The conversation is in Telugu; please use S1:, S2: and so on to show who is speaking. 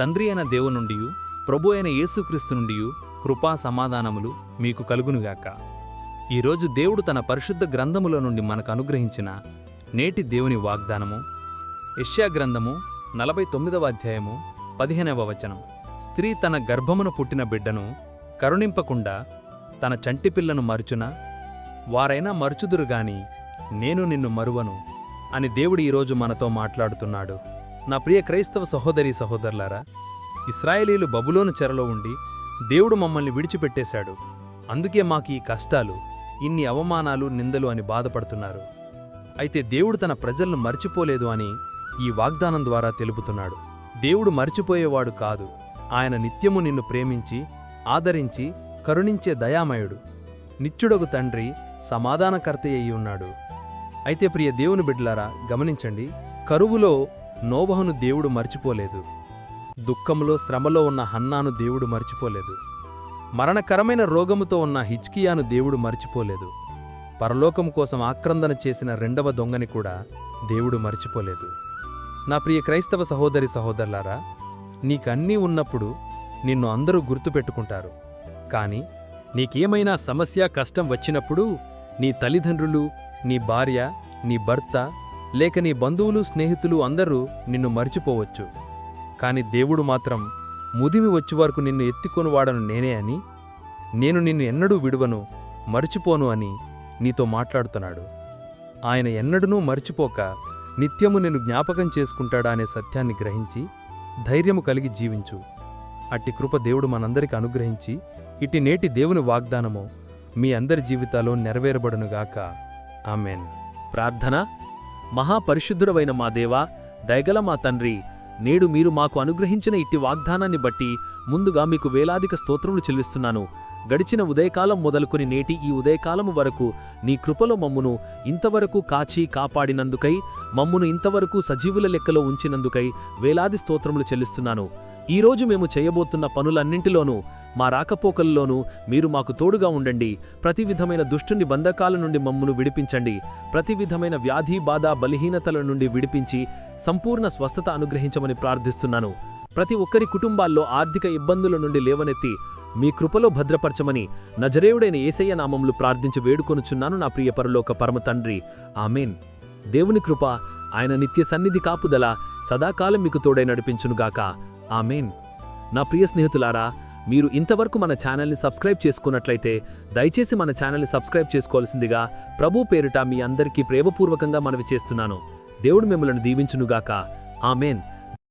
S1: తండ్రి అయిన దేవు నుండి ప్రభు అయిన యేసుక్రీస్తు నుండి కృపా సమాధానములు మీకు కలుగునుగాక. ఈరోజు దేవుడు తన పరిశుద్ధ గ్రంథముల నుండి మనకు అనుగ్రహించిన నేటి దేవుని వాగ్దానము యష్యా గ్రంథము నలభై తొమ్మిదవ అధ్యాయము పదిహేనవ వచనం. స్త్రీ తన గర్భమును పుట్టిన బిడ్డను కరుణింపకుండా తన చంటి పిల్లను మరుచున? వారైనా మరుచుదురుగాని నేను నిన్ను మరువను అని దేవుడు ఈరోజు మనతో మాట్లాడుతున్నాడు. నా ప్రియ క్రైస్తవ సహోదరి సహోదరులారా ఇస్రాయేలీలు బబులోను చెరలో ఉండి దేవుడు మమ్మల్ని విడిచిపెట్టేశాడు. అందుకే మాకు ఈ కష్టాలు ఇన్ని అవమానాలు నిందలు అని బాధపడుతున్నారు. అయితే దేవుడు తన ప్రజలను మర్చిపోలేదు అని ఈ వాగ్దానం ద్వారా తెలుపుతున్నాడు. దేవుడు మర్చిపోయేవాడు కాదు. ఆయన నిత్యము నిన్ను ప్రేమించి ఆదరించి కరుణించే దయామయుడు. నిత్యుడగు తండ్రి సమాధానకర్త అయి ఉన్నాడు. అయితే ప్రియ దేవుని బిడ్డలారా గమనించండి. కరువులో నోబహును దేవుడు మర్చిపోలేదు. దుఃఖంలో శ్రమలో ఉన్న హన్నాను దేవుడు మర్చిపోలేదు. మరణకరమైన రోగముతో ఉన్న హిచ్కియాను దేవుడు మర్చిపోలేదు. పరలోకం కోసం ఆక్రందన చేసిన రెండవ దొంగని కూడా దేవుడు మర్చిపోలేదు. నా ప్రియ క్రైస్తవ సహోదరి సహోదరులారా నీకన్నీ ఉన్నప్పుడు నిన్ను అందరూ గుర్తుపెట్టుకుంటారు. కాని నీకేమైనా సమస్య కష్టం వచ్చినప్పుడు నీ తల్లిదండ్రులు నీ భార్య నీ భర్త లేక నీ బంధువులు స్నేహితులు అందరూ నిన్ను మర్చిపోవచ్చు. కాని దేవుడు మాత్రం ముదిమి వచ్చి వరకు నిన్ను ఎత్తికొనువాడను నేనే అని నేను నిన్ను ఎన్నడూ విడువను మర్చిపోను అని నీతో మాట్లాడుతున్నాడు. ఆయన ఎన్నడనూ మర్చిపోక నిత్యము నిన్ను జ్ఞాపకం చేసుకుంటాడా అనే సత్యాన్ని గ్రహించి ధైర్యము కలిగి జీవించు. అట్టి కృప దేవుడు మనందరికి అనుగ్రహించి ఇట్టి నేటి దేవుని వాగ్దానము మీ అందరి జీవితాల్లో నెరవేరబడునుగాక. ఆమెన్.
S2: ప్రార్థన మహాపరిశుద్ధుడవైన మా దేవా దయగల మా తండ్రి నేడు మీరు మాకు అనుగ్రహించిన ఇట్టి వాగ్దానాన్ని బట్టి ముందుగా మీకు వేలాదిక స్తోత్రములు చెల్లిస్తున్నాను. గడిచిన ఉదయకాలం మొదలుకొని నేటి ఈ ఉదయకాలము వరకు నీ కృపలో మమ్మును ఇంతవరకు కాచి కాపాడినందుకై మమ్మును ఇంతవరకు సజీవుల లెక్కలో ఉంచినందుకై వేలాది స్తోత్రములు చెల్లిస్తున్నాను. ఈరోజు మేము చేయబోతున్న పనులన్నింటిలోనూ మా రాకపోకల్లోనూ మీరు మాకు తోడుగా ఉండండి. ప్రతి విధమైన దుష్టుని బంధకాల నుండి మమ్మును విడిపించండి. ప్రతి విధమైన వ్యాధి బాధ బలహీనతల నుండి విడిపించి సంపూర్ణ స్వస్థత అనుగ్రహించమని ప్రార్థిస్తున్నాను. ప్రతి ఒక్కరి కుటుంబాల్లో ఆర్థిక ఇబ్బందుల నుండి లేవనెత్తి మీ కృపలో భద్రపరచమని నజరేయుడైన ఏసయ్య నామంలో ప్రార్థించి వేడుకొనుచున్నాను నా ప్రియ పరలోక పరమ తండ్రి. ఆమెన్. దేవుని కృప ఆయన నిత్య సన్నిధి కాపుదల సదాకాలం మీకు తోడై నడిపించునుగాక. ఆమెన్. నా ప్రియ స్నేహితులారా మీరు ఇంతవరకు మన ఛానల్ని సబ్స్క్రైబ్ చేసుకున్నట్లయితే దయచేసి మన ఛానల్ని సబ్స్క్రైబ్ చేసుకోవాల్సిందిగా ప్రభు పేరిట మీ అందరికీ ప్రేమపూర్వకంగా మనవి చేస్తున్నాను. దేవుడు మిమ్మల్ని దీవించునుగాక. ఆమెన్.